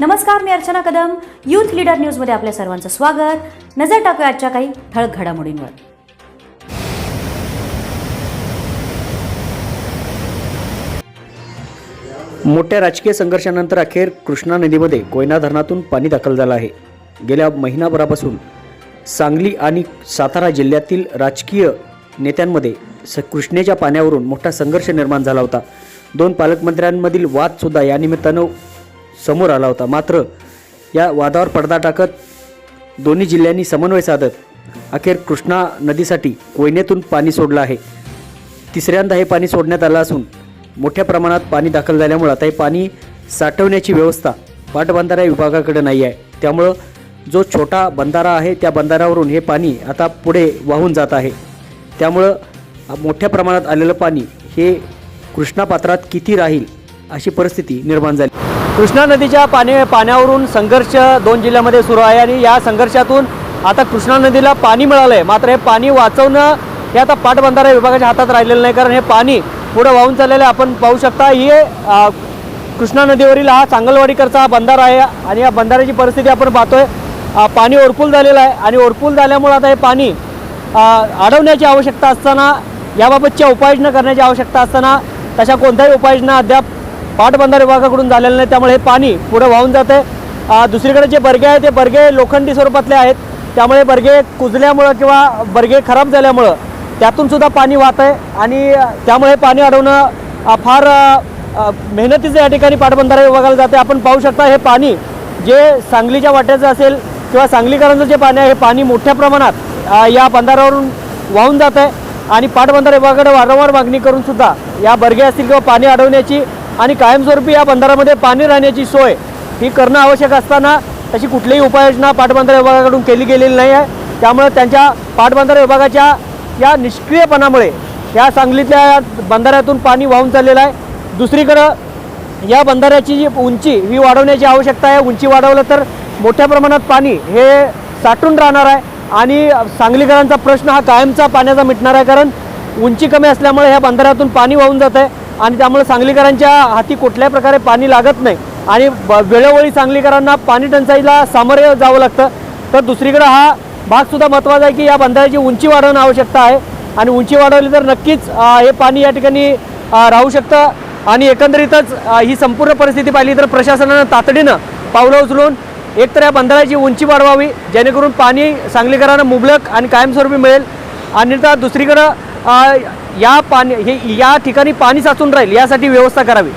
नमस्कार मी Archana Kadam. Youth leader न्यूजमध्ये आपल्या सर्वांचं स्वागत. नजर टाकूया आजच्या काही ठळक घडामोडींवर. मोठ्या राजकीय संघर्षानंतर अखेर कृष्णा नदीमध्ये कोयना धरणातून पाणी दाखल झालं आहे. गेल्या महिनाभरापासून सांगली आणि सातारा जिल्ह्यातील राजकीय नेत्यांमध्ये स कृष्णेच्या पाण्यावरून मोठा संघर्ष निर्माण झाला होता. दोन पालकमंत्र्यांमधील वादसुद्धा या निमित्तानं समोर आला होता. मात्र या वादावर पडदा टाकत दोन्ही जिल्ह्यांनी समन्वय साधत अखेर कृष्णा नदीसाठी कोयनेतून पाणी सोडलं आहे. तिसऱ्यांदा हे पाणी सोडण्यात आलं असून मोठ्या प्रमाणात पाणी दाखल झाल्यामुळं आता हे पाणी साठवण्याची व्यवस्था पाटबंधारा विभागाकडे नाही आहे. त्यामुळं जो छोटा बंधारा आहे त्या बंधाऱ्यावरून हे पाणी आता पुढे वाहून जात आहे. त्यामुळं मोठ्या प्रमाणात आलेलं पाणी हे कृष्णा पात्रात किती राहील अशी परिस्थिती निर्माण झाली. कृष्णा नदीच्या पाणी पाण्यावरून संघर्ष दोन जिल्ह्यामध्ये सुरू आहे आणि या संघर्षातून आता कृष्णा नदीला पाणी मिळालं आहे मात्र हे पाणी वाचवणं हे आता पाटबंधारा विभागाच्या हातात राहिलेलं नाही कारण हे पाणी पुढं वाहून चाललेलं आहे. आपण पाहू शकता ही कृष्णा नदीवरील हा चांगलवाडीकरचा हा बंधारा आहे आणि या बंधाऱ्याची परिस्थिती आपण पाहतोय. पाणी ओरपूल झालेलं आहे आणि ओरपूल झाल्यामुळे आता हे पाणी अडवण्याची आवश्यकता असताना याबाबतच्या उपाययोजना करण्याची आवश्यकता असताना तशा कोणत्याही उपाययोजना अद्याप पाटबंधारे विभागाकडून झालेलं नाही त्यामुळे हे पाणी पुढे वाहून जाते दुसरीकडे जे बर्गे आहेत ते बर्गे लोखंडी स्वरूपातले आहेत. त्यामुळे बर्गे कुजल्यामुळं किंवा बर्गे खराब झाल्यामुळं त्यातून सुद्धा पाणी वाहत आहे आणि त्यामुळे पाणी अडवणं फार मेहनतीचं या ठिकाणी पाटबंधारे विभागाला जाते आपण पाहू शकता हे पाणी जे सांगलीच्या वाट्याचं असेल किंवा सांगलीकरांचं जे पाणी आहे हे पाणी मोठ्या प्रमाणात या बंधाऱ्यावरून वाहून जात आहे आणि पाटबंधारे विभागाकडे वारंवार मागणी करून सुद्धा या बर्गे असतील किंवा पाणी अडवण्याची आणि कायमस्वरूपी या बंधारामध्ये पाणी राहण्याची सोय ही करणं आवश्यक असताना तशी कुठलीही उपाययोजना पाटबंधारे विभागाकडून केली गेलेली नाही आहे. त्यामुळे त्यांच्या पाटबंधारे विभागाच्या या निष्क्रियपणामुळे या सांगलीतल्या या बंधाऱ्यातून पाणी वाहून चाललेलं आहे. दुसरीकडं या बंधाऱ्याची जी उंची ही वाढवण्याची आवश्यकता आहे. उंची वाढवलं तर मोठ्या प्रमाणात पाणी हे साठून राहणार आहे. आणि सांगलीकरांचा प्रश्न हा कायमचा पाण्याचा मिटणार आहे. कारण उंची कमी असल्यामुळे ह्या बंधाऱ्यातून पाणी वाहून जात आहे. आणि त्यामुळे सांगलीकरांच्या हाती कुठल्याही प्रकारे पाणी लागत नाही. आणि वेळोवेळी सांगलीकरांना पाणी टंचाईला सामोरे जावं लागतं. तर दुसरीकडं हा भागसुद्धा महत्त्वाचा आहे की या बंधाऱ्याची उंची वाढवणं आवश्यकता आहे. आणि उंची वाढवली तर नक्कीच हे पाणी या ठिकाणी राहू शकतं. आणि एकंदरीतच ही संपूर्ण परिस्थिती पाहिली तर प्रशासनानं तातडीनं पावलं उचलून एकतर या बंधाऱ्याची उंची वाढवावी. जेणेकरून पाणी सांगलीकरांना मुबलक आणि कायमस्वरूपी मिळेल. आणि तर दुसरीकडं या पाणी हे या ठिकाणी पाणी साचून राहील यासाठी व्यवस्था करावी.